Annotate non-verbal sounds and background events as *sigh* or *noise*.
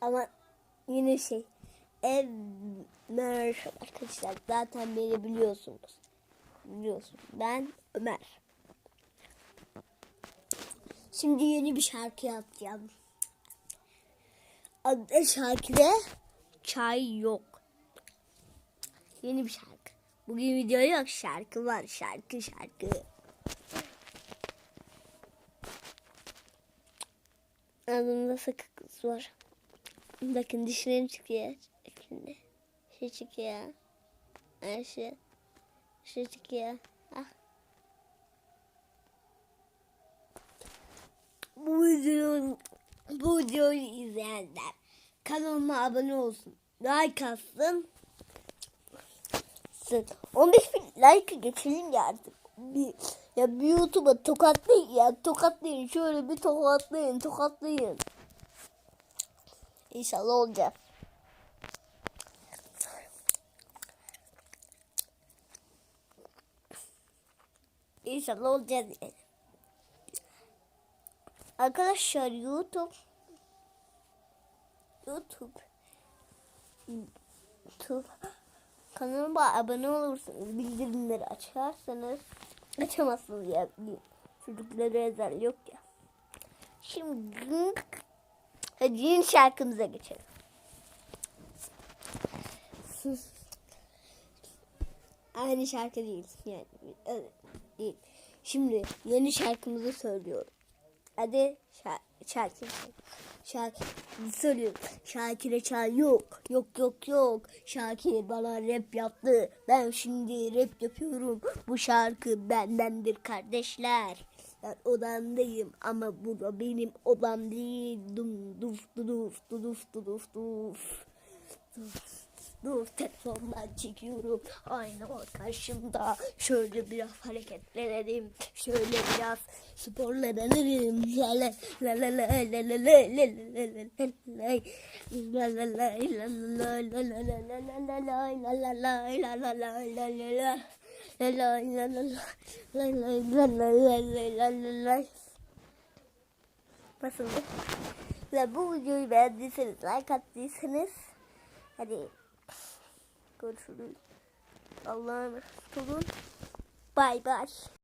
Ama yine şey. Ömer arkadaşlar zaten beni biliyorsunuz. Biliyorsunuz. Ben Ömer. Şimdi yeni bir şarkı yapacağım. Adı şarkıda çay yok. Yeni bir şarkı. Bugün video yok şarkı var şarkı şarkı. Ağzımda sakız var. Bakın dişlerim çıkıyor. Şimdi şey çıkıyor. Her şey. Şey çıkıyor. Ah. Bu videoyu, bu videoyu izleyenler kanalıma abone olsun. Like atsın. Sın. 15 bin like geçelim ya artık. Bir, ya bir YouTube'a tokatlayın ya tokatlayın şöyle bir tokatlayın tokatlayın. İnşallah olacak. İnşallah olacak. Arkadaşlar YouTube YouTube YouTube kanalıma abone olursanız bildirimleri açarsanız açamazsınız ya çocuklara özel yok ya. Şimdi yeni şarkımıza geçelim. *laughs* Aynı şarkı değil yani değil. Şimdi yeni şarkımızı söylüyorum. Hadi şarkı şarkı söylüyorum. Şakir'e çay yok. Yok yok yok. Şakir bana rap yaptı. Ben şimdi rap yapıyorum. Bu şarkı bendendir kardeşler. Ben odamdayım ama bu da benim odam değil. Dum duf duf duf duf duf. Dur telefondan çekiyorum. Ayna var karşımda. Şöyle biraz hareketlenelim. Şöyle biraz sporlanalım. La la la la la la la la la la la la la Nasıldı? Ve bu videoyu beğendiyseniz like attıysanız hadi görüşürüz. Allah'a emanet olun. Bay bay.